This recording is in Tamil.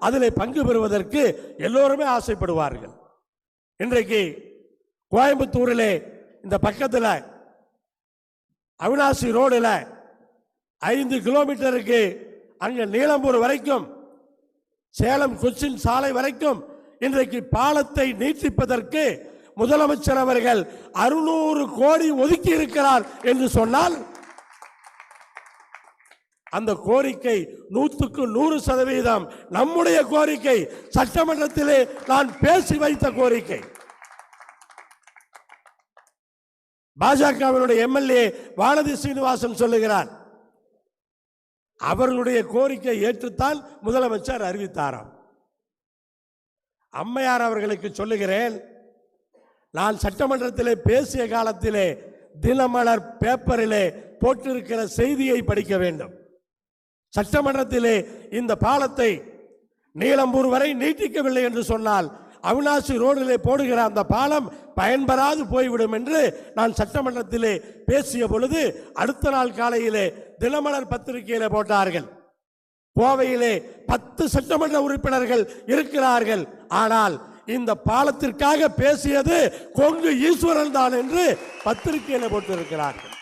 அதில் பங்கு பெறுவதற்கு எல்லோருமே ஆசைப்படுவார்கள். இன்றைக்கு கோயம்புத்தூரிலே இந்த பக்கத்தில் அவினாசி ரோடில் ஐந்து கிலோமீட்டருக்கு அங்கே நீலம்பூர் வரைக்கும் சேலம் கொச்சின் சாலை வரைக்கும் இன்றைக்கு பாலத்தை நீட்டிப்பதற்கு முதலமைச்சர் அவர்கள் அறுநூறு கோடி ஒதுக்கி இருக்கிறார் என்று சொன்னால் அந்த கோரிக்கை நூற்றுக்கு நூறு சதவீதம் நம்முடைய கோரிக்கை. சட்டமன்றத்திலே நான் பேசி வைத்த கோரிக்கை. பாஜகவினுடைய எம்எல்ஏ வானதி சீனிவாசன் சொல்லுகிறார் அவர்களுடைய கோரிக்கை ஏற்றுத்தான் முதலமைச்சர் அறிவித்தாராம். அம்மையார் அவர்களுக்கு சொல்லுகிறேன் நான் சட்டமன்றத்திலே பேசிய காலத்திலே தினமலர் பேப்பரிலே போட்டிருக்கிற செய்தியை படிக்க வேண்டும். சட்டமன்றத்திலே இந்த பாலத்தை நீலம்பூர் வரை நீட்டிக்கவில்லை என்று சொன்னால் அவினாசி ரோடிலே போடுகிற அந்த பாலம் பயன்பெறாது போய்விடும் என்று நான் சட்டமன்றத்திலே பேசிய பொழுது அடுத்த நாள் காலையிலே தினமலர் பத்திரிகையிலே போட்டார்கள். கோவையிலே பத்து சட்டமன்ற உறுப்பினர்கள் இருக்கிறார்கள். ஆனால் இந்த பாலத்திற்காக பேசியது கொங்கு ஈஸ்வரன் தான் என்று பத்திரிகையில போட்டிருக்கிறார்கள்.